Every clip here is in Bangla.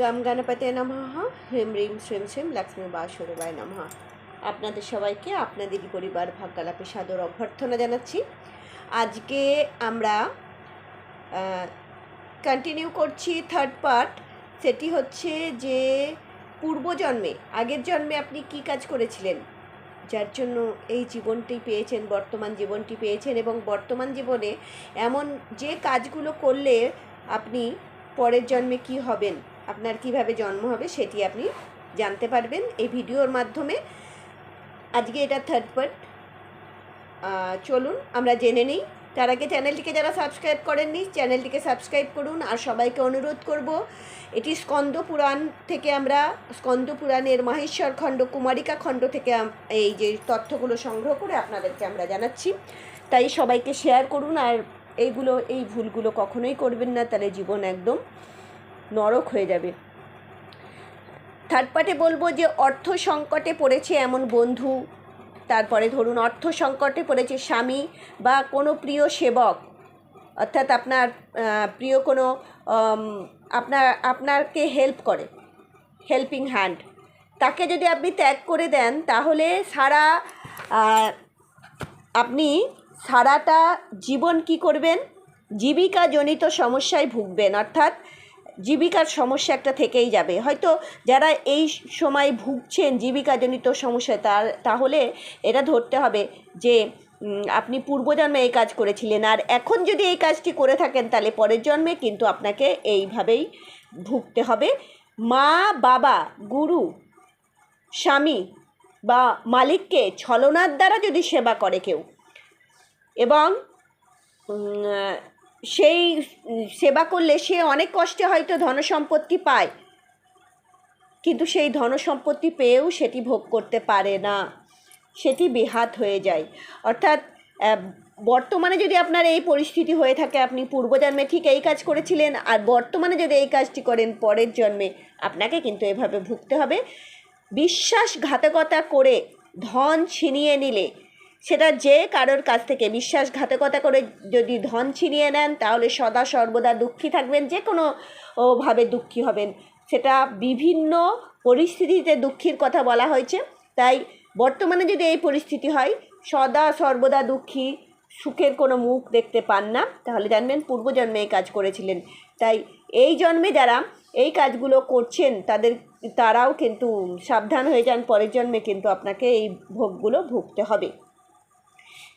গাম গণপতে নমঃ হ্রিম রিম শ্রীম শ্রীম, লক্ষ্মী বাসুদেবায় নমঃ আপনাদের সবাইকে আপনাদেরই পরিবার ভাগ্যালাপে সাদর অভ্যর্থনা জানাচ্ছি। আজকে আমরা কন্টিনিউ করছি থার্ড পার্ট সেটি হচ্ছে যে পূর্বজন্মে আগের জন্মে আপনি কি কাজ করেছিলেন? যার জন্য এই জীবনটি পেয়েছেন, বর্তমান জীবনটি পেয়েছেন এবং বর্তমান জীবনে এমন যে কাজগুলো করলে আপনি পরের জন্মে কি হবেন? আপনার কীভাবে জন্ম হবে সেটি আপনি জানতে পারবেন এই ভিডিওর মাধ্যমে। আজকে এটা থার্ড পার্ট চলুন, আমরা জেনে নিই। তার আগে চ্যানেলটিকে যারা সাবস্ক্রাইব করেননি চ্যানেলটিকে সাবস্ক্রাইব করুন আর সবাইকে অনুরোধ করব, এটি স্কন্দ পুরাণ থেকে আমরা, স্কন্দ পুরাণের মাহেশ্বর খণ্ড, কুমারিকা খণ্ড থেকে এই যে তথ্যগুলো সংগ্রহ করে আপনাদেরকে আমরা জানাচ্ছি। তাই সবাইকে শেয়ার করুন আর এইগুলো, এই ভুলগুলো কখনোই করবেন না, তাহলে জীবন একদম নরক হয়ে যাবে। থার্ড পার্টে বলব যে, অর্থ সংকটে পড়েছে এমন বন্ধু। তারপরে ধরুন, অর্থ সংকটে পড়েছে স্বামী বা কোনো প্রিয় সেবক। অর্থাৎ আপনার প্রিয় কোনো আপনার আপনাকে হেল্প করে হেল্পিং হ্যান্ড তাকে যদি আপনি ত্যাগ করে দেন, তাহলে সারা আপনি সারাটা জীবন কি করবেন? জীবিকাজনিত সমস্যায় ভুগবেন। অর্থাৎ জীবিকার সমস্যা একটা থেকেই যাবে। হয়তো যারা এই সময় ভুগছেন জীবিকাজনিত সমস্যায় তার, তাহলে এটা ধরতে হবে যে আপনি পূর্বজন্মে এই কাজ করেছিলেন আর এখন যদি এই কাজটি করে থাকেন, তাহলে পরের জন্মে কিন্তু আপনাকে এইভাবেই ভুগতে হবে। মা, বাবা, গুরু, স্বামী বা মালিককে ছলনার দ্বারা যদি সেবা করে কেউ এবং সেই সেবা করলে সে অনেক কষ্টে হয়তো ধনসম্পত্তি পায়। কিন্তু সেই ধনসম্পত্তি পেয়েও সেটি ভোগ করতে পারে না। সেটি বেহাত হয়ে যায়। অর্থাৎ বর্তমানে যদি আপনার এই পরিস্থিতি হয়ে থাকে, আপনি পূর্বজন্মে ঠিক এই কাজ করেছিলেন, আর বর্তমানে যদি এই কাজটি করেন পরের জন্মে, আপনাকে কিন্তু এভাবে ভুগতে হবে। বিশ্বাসঘাতকতা করে ধন ছিনিয়ে নিলে সেটা যে কারোর কাছ থেকে বিশ্বাসঘাতকতা করে যদি ধন ছিনিয়ে নেন, তাহলে সদা সর্বদা দুঃখী থাকবেন যে কোনো ভাবে দুঃখী হবেন। সেটা বিভিন্ন পরিস্থিতিতে দুঃখীর কথা বলা হয়েছে। তাই বর্তমানে যদি এই পরিস্থিতি হয়, সদা সর্বদা দুঃখী, সুখের কোনো মুখ দেখতে পান না। তাহলে জানবেন, পূর্বজন্মে এই কাজ করেছিলেন। তাই এই জন্মে যারা এই কাজগুলো করছেন, তাদের, তারাও কিন্তু সাবধান হয়ে যান, পরের জন্মে কিন্তু আপনাকে এই ভোগগুলো ভুগতে হবে।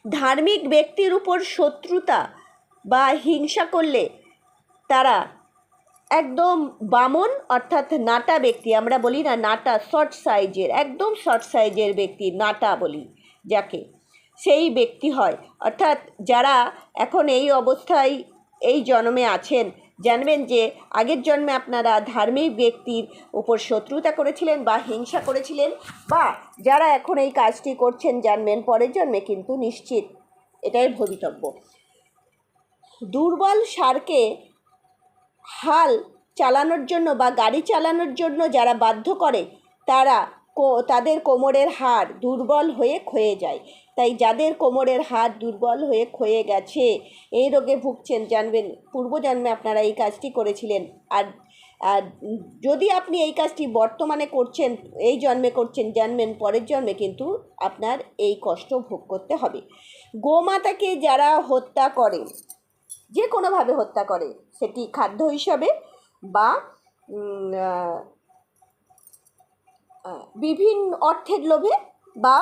ধার্মিক ব্যক্তির উপর শত্রুতা বা হিংসা করলে তারা একদম বামন অর্থাৎ নাটা ব্যক্তি, আমরা বলি না নাটা, শর্ট সাইজের, একদম শর্ট সাইজের ব্যক্তি, নাটা বলি যাকে, সেই ব্যক্তি হয়। অর্থাৎ যারা এখন এই অবস্থায়, এই জন্মে আছেন জানবেন যে আগের জন্মে আপনারা ধার্মিক ব্যক্তির উপর শত্রুতা করেছিলেন বা হিংসা করেছিলেন বা যারা এখন এই কাজটি করছেন জানবেন পরের জন্মে কিন্তু নিশ্চিত। এটাই ভবিতব্য। দুর্বল সারকে হাল চালানোর জন্য বা গাড়ি চালানোর জন্য যারা বাধ্য করে, তারা তাদের কোমরের হাড় দুর্বল হয়ে ক্ষয়ে যায়। তাই যাদের কোমরের হাড় দুর্বল হয়ে ক্ষয়ে গেছে, এই রোগে ভুগছেন, জানবেন। পূর্বজন্মে আপনারা এই কাজটি করেছিলেন। আর আর যদি আপনি এই কাজটি বর্তমানে করছেন, এই জন্মে করছেন, জানবেন পরের জন্মে কিন্তু আপনার এই কষ্ট ভোগ করতে হবে। গোমাতাকে যারা হত্যা করে, যে কোনোভাবে হত্যা করে, সেটি খাদ্য হিসাবে বা বিভিন্ন অর্থের লোভে বা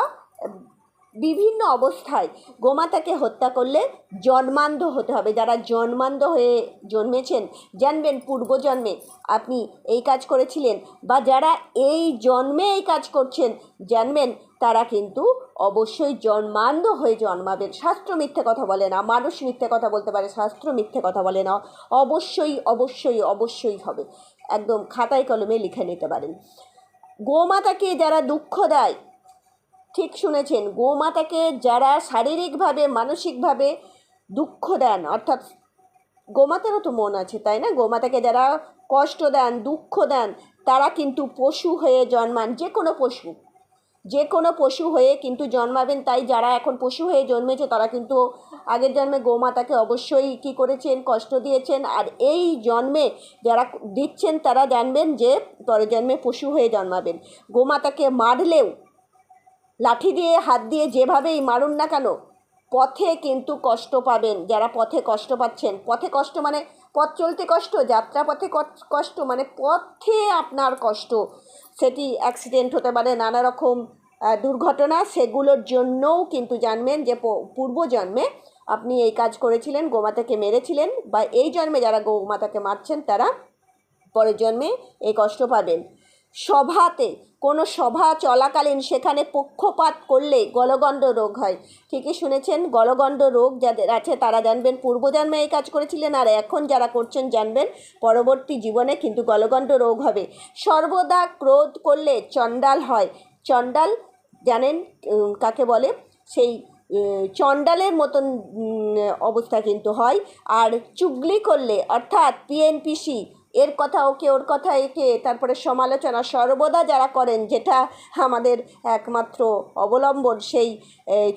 বিভিন্ন অবস্থায় গোমাতাকে হত্যা করলে জন্মান্ধ হতে হবে। যারা জন্মান্ধ হয়ে জন্মেছেন, জানবেন পূর্বজন্মে আপনি এই কাজ করেছিলেন বা যারা এই জন্মে এই কাজ করছেন, জানবেন তারা কিন্তু অবশ্যই জন্মান্ধ হয়ে জন্মাবেন। শাস্ত্র মিথ্যে কথা বলে না, মানুষ মিথ্যে কথা বলতে পারে, শাস্ত্র মিথ্যে কথা বলে না, অবশ্যই অবশ্যই অবশ্যই হবে। একদম খাতায় কলমে লিখে নিতে পারেন। গোমাতাকে যারা দুঃখ দেয়, ঠিক শুনেছেন, গোমাতাকে যারা শারীরিকভাবে, মানসিকভাবে দুঃখ দেন, অর্থাৎ গোমাতারও তো মন আছে, তাই না? গোমাতাকে যারা কষ্ট দেন, দুঃখ দেন, তারা কিন্তু পশু হয়ে জন্মান, যে কোনো পশু। যে কোনো পশু হয়ে কিন্তু জন্মাবেন, তাই যারা এখন পশু হয়ে জন্মেছে তারা কিন্তু আগের জন্মে গোমাতাকে অবশ্যই কী করেছেন, কষ্ট দিয়েছেন। আর এই জন্মে যারা দিচ্ছেন তারা জানবেন যে পরের জন্মে পশু হয়ে জন্মাবেন। গোমাতাকে মারলেও, লাঠি দিয়ে, হাত দিয়ে যেভাবেই মারুন না কেন, পথে কিন্তু কষ্ট পাবেন। যারা পথে কষ্ট পাচ্ছেন, পথে কষ্ট মানে পথ চলতে কষ্ট, যাত্রা পথে কষ্ট মানে পথে আপনার কষ্ট। সেটি অ্যাক্সিডেন্ট হতে পারে, নানা রকম দুর্ঘটনা সেগুলোর জন্যও কিন্তু জানবেন যে পূর্বজন্মে আপনি এই কাজ করেছিলেন, গোমাতাকে মেরেছিলেন বা এই জন্মে যারা গোমাতাকে মারছেন তারা পরের জন্মে এই কষ্ট পাবেন। সভাতে, কোনো সভা চলাকালীন সেখানে পক্ষপাত করলে গলগণ্ড রোগ হয়। ঠিকই শুনেছেন, গলগণ্ড রোগ যাদের আছে তারা জানবেন পূর্বজন্মে এই কাজ করেছিলেন আর এখন যারা করছেন জানবেন পরবর্তী জীবনে কিন্তু গলগণ্ড রোগ হবে। সর্বদা ক্রোধ করলে চণ্ডাল হয়। চণ্ডাল জানেন কাকে বলে? সেই চণ্ডালের মতন অবস্থা কিন্তু হয়। আর চুগলি করলে, অর্থাৎ পিএনপিসি এর কথা ওকে, ওর কথা একে, তারপরে সমালোচনা সর্বদা যারা করেন, যেটা আমাদের একমাত্র অবলম্বন, সেই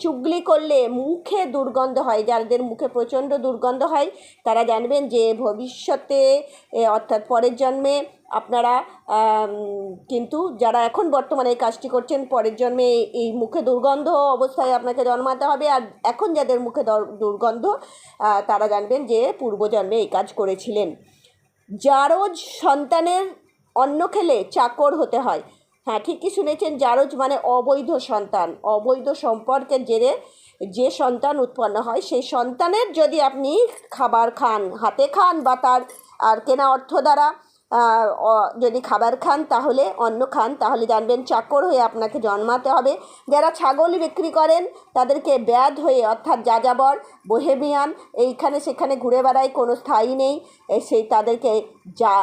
চুগলি করলে মুখে দুর্গন্ধ হয়, যাদের মুখে প্রচণ্ড দুর্গন্ধ হয়, তারা জানবেন যে ভবিষ্যতে অর্থাৎ পরের জন্মে আপনারা কিন্তু যারা এখন বর্তমানে এই কাজটি করছেন, পরের জন্মে এই- মুখে দুর্গন্ধ অবস্থায় আপনাকে জন্মাতে হবে। আর এখন যাদের মুখে দুর্গন্ধ তারা জানবেন যে পূর্বজন্মে এই কাজ করেছিলেন। জারজ সন্তানের অন্ন খেলে চাকর হতে হয়। হ্যাঁ ঠিকই শুনেছেন, জারজ মানে অবৈধ সন্তান। অবৈধ সম্পর্কের জেরে যে সন্তান উৎপন্ন হয়, সেই সন্তানের যদি আপনি খাবার খান, হাতে খান বা তার আর কেনা অর্থ দ্বারা যদি খাবার খান তাহলে অন্ন খান। তাহলে জানবেন চাকর হয়ে আপনাকে জন্মাতে হবে। যারা ছাগল বিক্রি করেন, তাদেরকে ব্যাধ হয়ে, অর্থাৎ যাযাবর, বোহেমিয়ান, এইখানে সেখানে ঘুরে বেড়ায়, কোনো স্থায়ী নেই। সেই তাদেরকে যা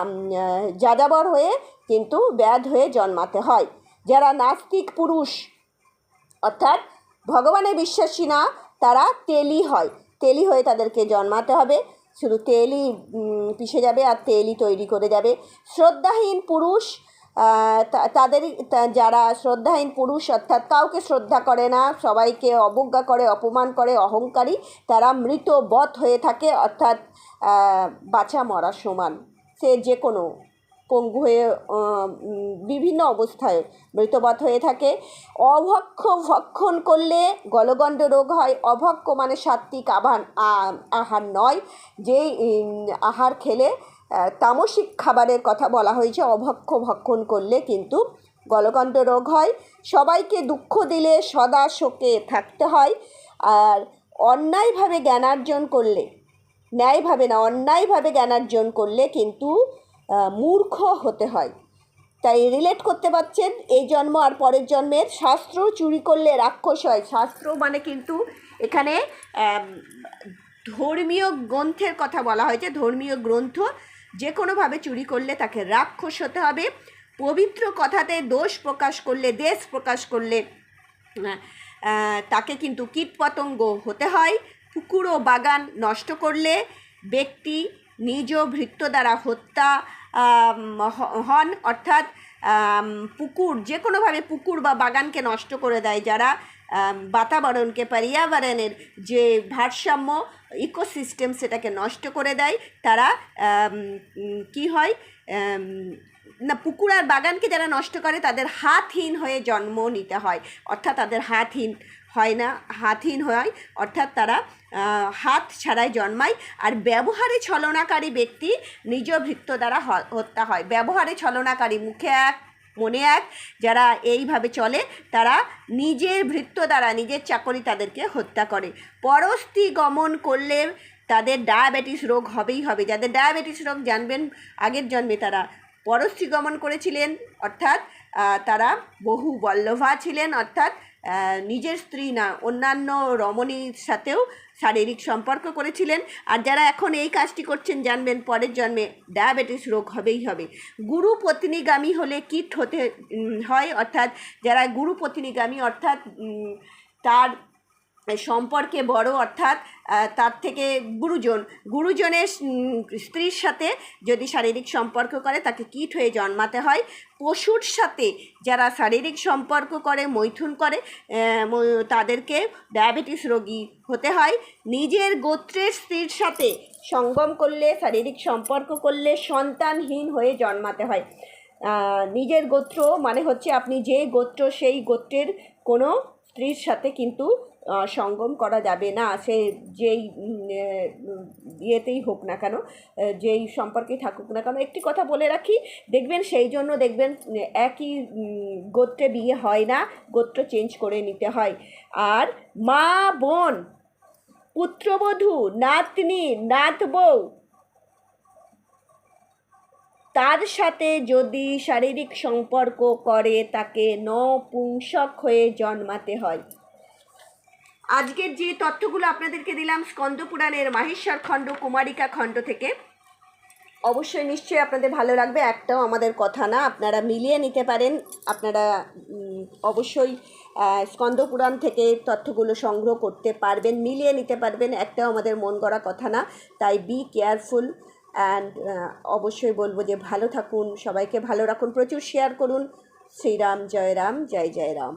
যাযাবর হয়ে কিন্তু ব্যাধ হয়ে জন্মাতে হয়। যারা নাস্তিক পুরুষ, অর্থাৎ ভগবানে বিশ্বাসী না, তারা তেলি হয়। তেলি হয়ে তাদেরকে জন্মাতে হবে। শুধু তেলই পিষে যাবে আর তেলই তৈরি করে যাবে। শ্রদ্ধাহীন পুরুষ তাদের যারা শ্রদ্ধাহীন পুরুষ, অর্থাৎ কাউকে শ্রদ্ধা করে না, সবাইকে অবজ্ঞা করে, অপমান করে, অহংকারী, তারা মৃত বধ হয়ে থাকে, অর্থাৎ বাঁচা মরা সমান। সে যে কোনো পঙ্গু হয়ে বিভিন্ন অবস্থায় মৃতবত হয়ে থাকে। অভক্ষ ভক্ষণ করলে গলগণ্ড রোগ হয়। অভক্ষ মানে সাত্বিক আবার আহার নয়। যেই আহার খেলে তামসিক খাবারের কথা বলা হয়েছে, অভক্ষ ভক্ষণ করলে কিন্তু গলগণ্ড রোগ হয়। সবাইকে দুঃখ দিলে সদা শোকে থাকতে হয়। আর অন্যায়ভাবে জ্ঞানার্জন করলে, ন্যায়ভাবে না, অন্যায়ভাবে জ্ঞানার্জন করলে কিন্তু মূর্খ হতে হয়। তাই রিলেট করতে পারছেন, এই জন্ম আর পরের জন্মের শাস্ত্র চুরি করলে রাক্ষস হয়। শাস্ত্র মানে কিন্তু এখানে ধর্মীয় গ্রন্থের কথা বলা হয়েছে, ধর্মীয় গ্রন্থ যে কোনোভাবে চুরি করলে তাকে রাক্ষস হতে হবে। পবিত্র কথাতে দোষ প্রকাশ করলে, দেশ প্রকাশ করলে তাকে কিন্তু কীটপতঙ্গ হতে হয়। পুকুর ও বাগান নষ্ট করলে ব্যক্তি নিজ ভৃত্য দ্বারা হত্যা হন, অর্থাৎ পুকুর যে কোনোভাবে পুকুর বা বাগানকে নষ্ট করে দেয় যারা বাতাবরণকে, পর্যাবরণের যে ভারসাম্য, ইকোসিস্টেম সেটাকে নষ্ট করে দেয়, তারা কি হয় না, পুকুর আর বাগানকে যারা নষ্ট করে, তাদের হাতহীন হয়ে জন্ম নিতে হয়। অর্থাৎ তাদের হাতহীন হয় না হাতহীন হয়। অর্থাৎ তারা হাত ছাড়াই জন্মায়। আর ব্যবহারে ছলনাকারী ব্যক্তি নিজ ভৃত্য দ্বারা হত্যা হয়। ব্যবহারে ছলনাকারী মুখে এক, মনে এক, যারা এইভাবে চলে, তারা নিজের ভৃত্য দ্বারা, নিজের চাকরি তাদেরকে হত্যা করে। পরস্তি গমন করলে তাদের ডায়াবেটিস রোগ হবেই হবে। যাদের ডায়াবেটিস রোগ, জানবেন, আগের জন্মে তারা পরশ্রী গমন করেছিলেন। অর্থাৎ তারা বহু বল্লভা ছিলেন। অর্থাৎ নিজের স্ত্রী না, অন্যান্য রমণীর সাথেও শারীরিক সম্পর্ক করেছিলেন। আর যারা এখন এই কাজটি করছেন, জানবেন পরের জন্মে ডায়াবেটিস রোগ হবেই হবে। গুরু পত্নীগামী হলে কীট হতে হয়, অর্থাৎ যারা গুরু পত্নীগামী, অর্থাৎ তার সম্পর্কে বড় অর্থাৎ তার থেকে গুরুজন। গুরুজনের স্ত্রীর সাথে যদি শারীরিক সম্পর্ক করে, তাকে কীট হয়ে জন্মাতে হয়। পশুর সাথে যারা শারীরিক সম্পর্ক করে, মৈথুন করে তাদেরকে ডায়াবেটিস রোগী হতে হয়। নিজের গোত্রের স্ত্রীর সাথে সঙ্গম করলে, শারীরিক সম্পর্ক করলে সন্তানহীন হয়ে জন্মাতে হয়। নিজের গোত্র মানে হচ্ছে আপনি যে গোত্র, সেই গোত্রের কোনো স্ত্রীর সাথে কিন্তু সঙ্গম করা যাবে না। সে যেই ইয়েতেই হোক না কেন যেই সম্পর্কে থাকুক না কেন, একটি কথা বলে রাখি, দেখবেন সেই জন্য দেখবেন একই গোত্রে বিয়ে হয় না, গোত্র চেঞ্জ করে নিতে হয়। আর মা বোন, পুত্রবধূ, নাতনি নাত বউ তার সাথে যদি শারীরিক সম্পর্ক করে, তাকে নপুংসক হয়ে জন্মাতে হয়। আজকের যে তথ্যগুলো আপনাদেরকে দিলাম স্কন্দ পুরাণের মাহেশ্বর খণ্ড কুমারিকা খণ্ড থেকে অবশ্যই নিশ্চয়ই আপনাদের ভালো লাগবে। একটাও আমাদের কথা না আপনারা মিলিয়ে নিতে পারেন। আপনারা অবশ্যই আহ, স্কন্দ পুরাণ থেকে তথ্যগুলো সংগ্রহ করতে পারবেন মিলিয়ে নিতে পারবেন। একটাও আমাদের মন গড়া কথা না। তাই বি কেয়ারফুল অ্যান্ড অবশ্যই বলব যে ভালো থাকুন সবাইকে ভালো রাখুন প্রচুর শেয়ার করুন। শ্রীরাম জয় রাম জয় জয় রাম